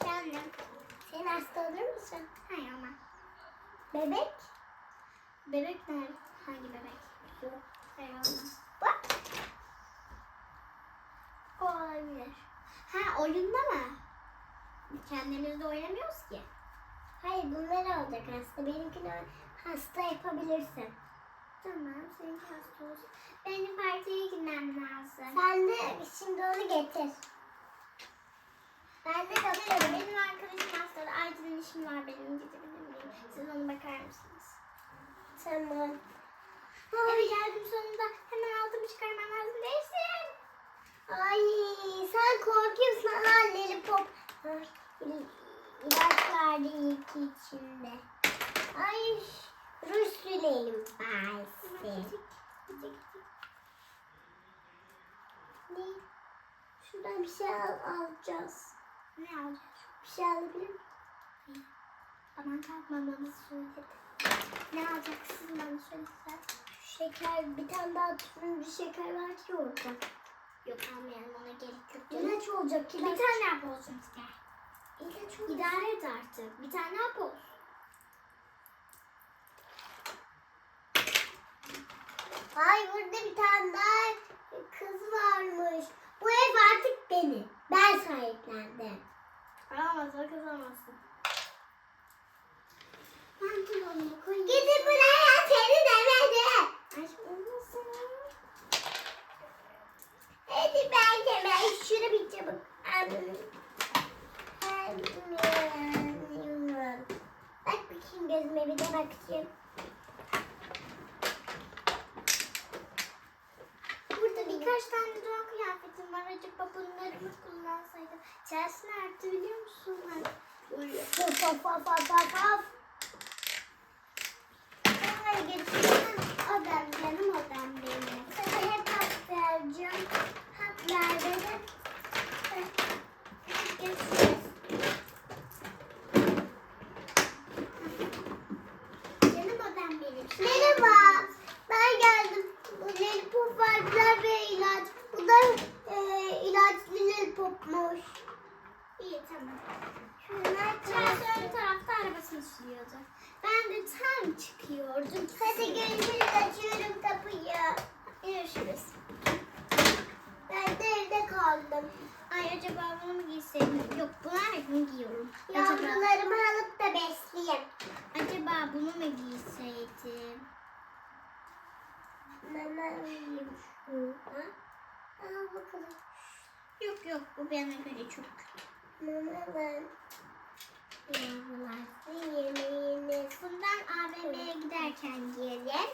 Efendim. Sen hasta olur musun? Hayır ama. Bebek? Bebek nerede? Hangi bebek? Yok. Hayır olmaz. Bak. O olabilir. Ha oyunda mı? Kendimiz de oynamıyoruz ki. Hayır bunlar olacak hasta. Benimkini hasta yapabilirsin. Tamam seninki hasta olsun. Benim partiye gitmem lazım. Sen de şimdi onu getir. Ben de doktorum. Benim arkadaşım hasta. Acil işim var benim gidebilir miyim? Siz ona bakar mısınız? Tamam. Eve geldim sonunda. Hemen altımı çıkarmam lazım. Değilsin. Ay sen korkuyorsun ha il- İlaç verdi iyi ki içinde. Ay ruj sürelim bari. Ne? Şuradan bir şey al, alacağız. Ne alacağız? Bir şey alabilir miyim? Aman kalkmamamızı söyledi. Ne alacaksın bana söylesen. Şeker, bir tane daha turuncu şeker var ki orada. Yok almayalım ona gerek yok. İlaç olacak Bir ilaç. tane hap olsun ister. İlaç olacak. İdare et artık. Bir tane olsun. Ay burada bir tane daha kız varmış. Bu ev artık benim. Ben sahiplendim. Alamaz o kazamazsın. Pantolonumu koyayım. Gidin buraya evine. Ay olmasın. Hadi ben de ben şunu bir çabuk. Bak bakayım gözüme bir de bakayım. Burada birkaç tane doğal kıyafetim var. Acaba bunları mı kullansaydım? Chelsea nerede biliyor musun? Ben uyuyor. Of of of of of of. Ay getirdim. O ben benim, o ben benim. Sana hep hap vereceğim. Ver beni. Görüşürüz. Canım odam benim. Merhaba. Ben geldim. Bu lollipop verdiler ve ilaç. Bu da e, ilaçlı lollipopmuş. İyi tamam. Şunlar Chelsea ön tarafta arabasını sürüyordu. Ben de tam çıkıyordum. Hadi görüşürüz. Açıyorum kapıyı. Görüşürüz. Ben de evde kaldım. Ay acaba bunu mu giyseydim? Yok bunu her gün giyiyorum. Yavrularımı alıp da besleyeyim. acaba bunu mu giyseydim? Mama yiyeyim şunu. Ha? Al bakalım. Yok yok bu bana göre çok kötü. Mama ben yavrular yemeğini Bundan AVM'ye giderken giyelim.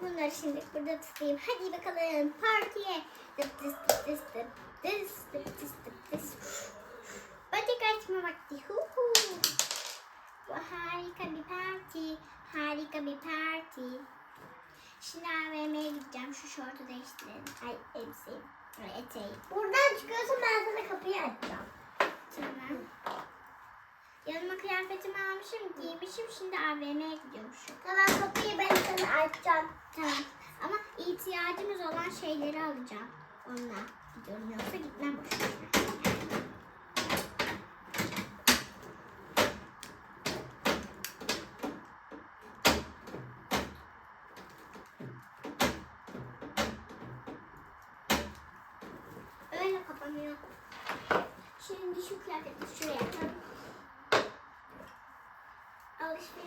Bunları şimdi burada tutayım. Hadi bakalım partiye. Dıp dıs dıp dıs dıp dıs dıp dıs dıp dıs. Bacak açma vakti. Hu hu. Bu harika bir parti. Harika bir parti. Şimdi AVM'ye gideceğim. Şu şortu değiştirelim. Ay elbiseyi. Ay eteği. Buradan çıkıyorsun ben sana kapıyı açacağım. Yanıma kıyafetimi almışım, giymişim. Şimdi AVM'ye gidiyormuşum. Tamam kapıyı ben sana açacağım. Tamam. Ama ihtiyacımız olan şeyleri alacağım. Onunla gidiyorum. Yoksa gitmem boşuna. Öyle kapanıyor. Şimdi şu kıyafeti şuraya atalım. Alışveriş. Geç böyle. Ee, Hoş geldin işte. Bu ne? Hemen hemen açıyorum.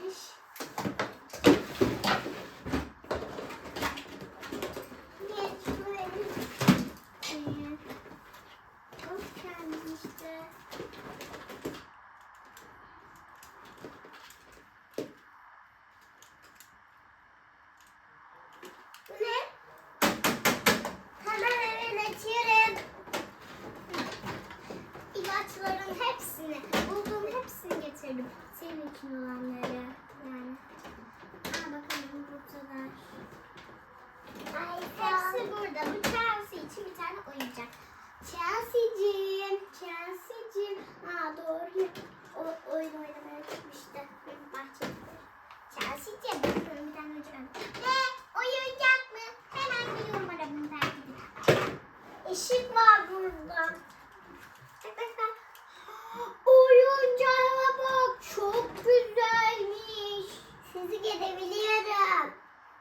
İlaçların hepsini, bulduğum hepsini getirdim. Senin için olanları yani. Aa bakalım buradalar. Ay. Hepsi burada. Bu Chelsea için bir tane oyuncak. Chelsea'cim, Chelsea'cim. Aa doğru. O oyun oynamaya çıkmıştı. Benim bahçemde. Chelsea'cim, bakalım bir tane oyuncak aldım. Ne? Oyuncak mı? Hemen geliyorum arabamı terk edip. Işık var burada. Bak bak bak. müzik edebiliyorum.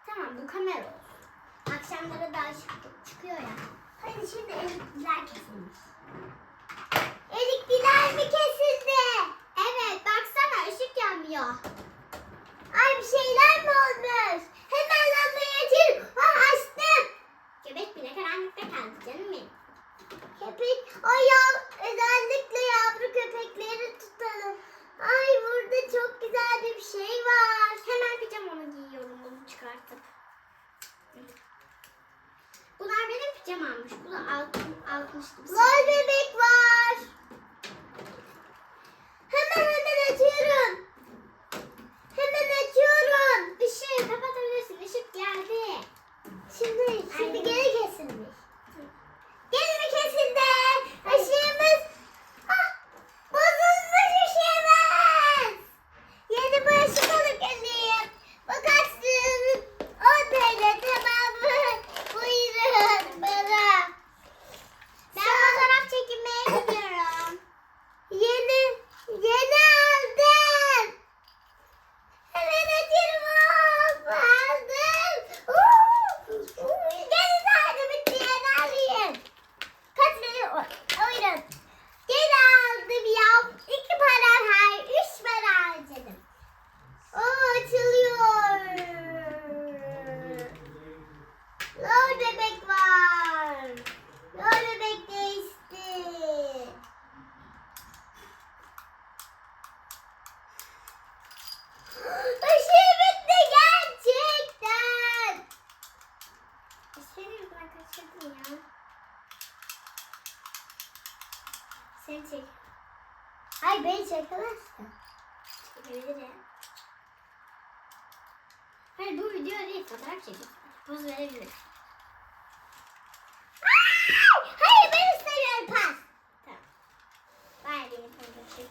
Tamam bu kamera olsun. Akşamları daha ışık çıkıyor ya. Hadi şimdi elektrikler kesilmiş. Elektrikler mi kesildi? Evet baksana ışık yanmıyor. Ay bir şeyler mi olmuş? Hemen lambayı açayım. Ha açtım. Göbek bile karanlıkta kaldı canım benim. Köpek, ay ya, özellikle yavru köpekleri tutalım. Ay burada çok güzel bir şey var. Hemen pijamamı giyiyorum bunu çıkartıp. Bunlar benim pijamammış. Bunu altın altmıştım. Lol bebek var. Hemen hemen açıyorum. Hemen açıyorum. Işığı kapatabilirsin. Işık geldi. Şimdi, şimdi Ay. geri kesilmiş. Geri mi kesildi? Işığımız ah, bozulmuş ışığımız. Yeni bir ışık alıp geleyim. Bakarsın. 10 TL tamam mı? Buyurun bana. Ben fotoğraf çekinmeye gidiyorum. Yeni, yeni aldım. Hemen açıyorum. Hop, aldım. Uuu, uuu, Geri sardı bitti yeni alayım. Kaç lira? o- Buyurun. Geri aldım ya. İki para hayır, üç para harcadım. Oo, açılıyor. Lol bebek var. Lol bebek değişti. Işığı bitti gerçekten. Senin yüzünden kaçırdım ya. Seni çek. Ay beni çekemezsin. Çekebilirim. Hayır bu video değil fotoğraf çekin. Poz verebilirim. Ay, hayır ben istemiyorum pas. Tamam. Ver beni fotoğraf çek.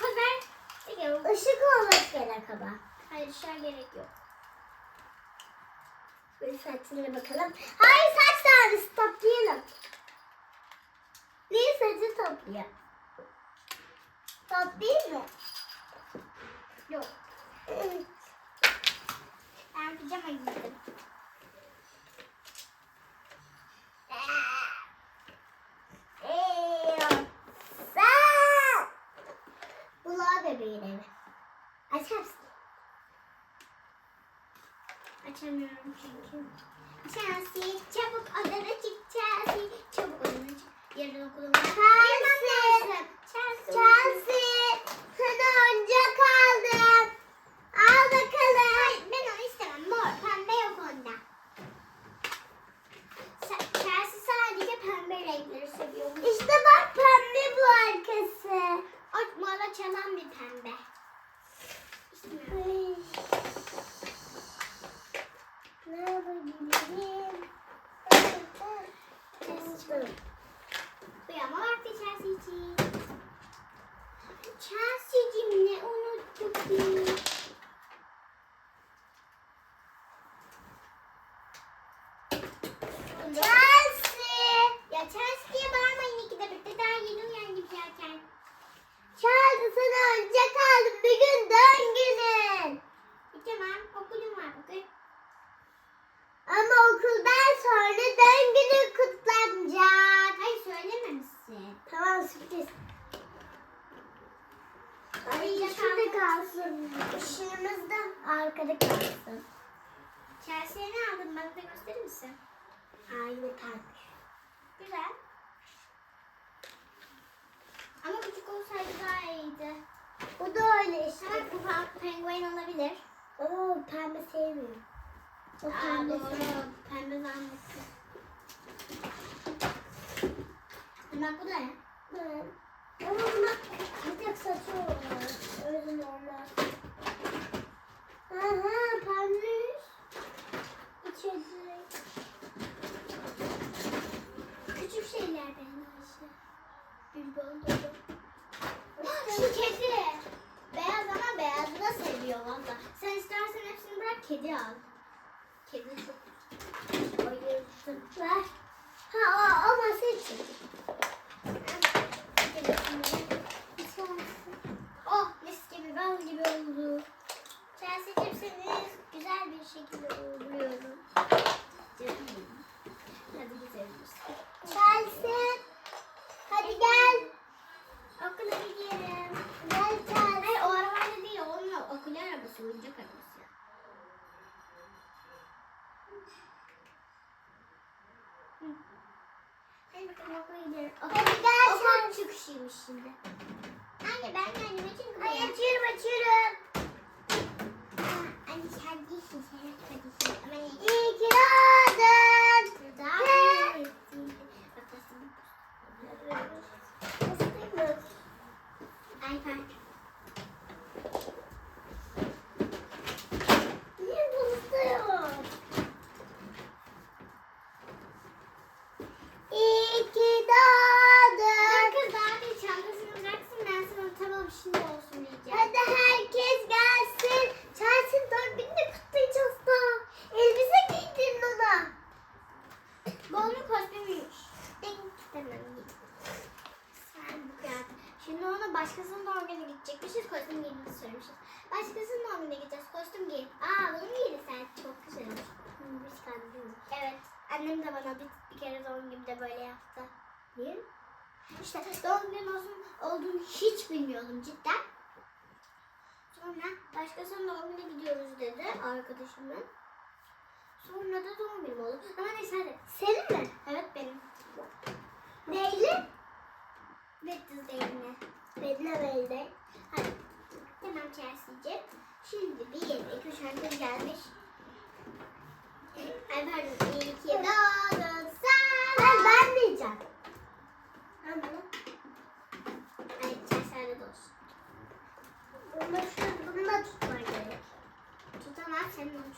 Poz ver. Çekiyorum. Işık gerek ama. Hayır an gerek yok. Bir saçına bakalım. Hayır saç tanesi toplayalım. Bir saçı toplayalım. Toplayayım mı? Yok. Ben pijama giydim. Açamıyorum çünkü. Chelsea çabuk odana çık Chelsea. Çabuk odana çık. Yarın okulum var. Uyumam Chelsea! lazım. Chelsea. Chelsea! Sana oyuncak aldım. Al bakalım. Hayır ben onu istemem. Mor pembe yok onda. Sa- Chelsea sadece pembe renkleri seviyormuş. İşte bak pembe bu arkası. O mora çalan bir pembe. İstemiyorum. Ay. Ne yapabilirim? Uyuma vakti Chelsea için. Chelsea'cim ne unuttuk biz? Chelsea! Ya Chelsea'ye bağırmayın ikide birlikte daha yeni uyandım zaten. Chelsea sana oyuncak aldım. Bir gün dön günün. E, tamam okulum var bugün. Ama okuldan sonra dön günü kutlanacak. Hayır söylememişsin. Tamam sürpriz. Ay şurada aldım. kalsın. Işığımız da arkada kalsın. Ne aldın bana da gösterir misin? Aynı kalp. Güzel. Ama küçük olsaydı daha iyiydi. Bu da öyle işte. Tamam bu penguen olabilir. Oo pembe sevmiyorum. Pembe doğru. Pembe zannettim. Bak bu da ne? Ben. Ama buna bir tek saçı var. Öyle normal. Aha pembe. İçeri. Küçük şeyler benim Ayşe. Gülbol dolu. Şu kedi. Beyaz ama beyazı da seviyor valla. Sen istersen hepsini bırak kedi al. Kedi çok. Ha o, o masa için. Oh mis gibi bal gibi oldu. Chelsea hepsini arabası, oyuncak arabası. Hı. Hadi bakalım okula gidelim. Gel Okul sen. çıkışıymış şimdi. Anne ben kendime çünkü Ay açıyorum açıyorum. Anne sen değilsin sen hadi. Ama? İyi ki doğdun. Mı? Ay bak. Niye bastıyor? İyi ki doğdun. Kız daha bir çantasını bıraksın ben sana tamam şimdi olsun diyeceğim. Hadi herkes gelsin. Chelsea'nin doğum gününü kutlayacağız da. Elbise giydirin ona. Bu onun kostümüymüş. Ben istemem. Sen bu kıyafet. Şimdi ona başkasının doğum gününe gidecekmişiz. Kostüm giydiğini söylemişiz. Başkasının doğum gününe gideceğiz. Kostüm giy. Aa bunu mu giydin sen? Çok güzel. Hmm, biz kandırıyoruz. Evet. Annem de bana bir, bir kere doğum günümde böyle yaptı. Niye? İşte doğum günüm olsun, olduğunu hiç bilmiyordum cidden. Sonra başkasının doğum gününe gidiyoruz dedi arkadaşımın. Sonra da doğum günüm oldu. Ama neyse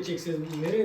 Bu tarafa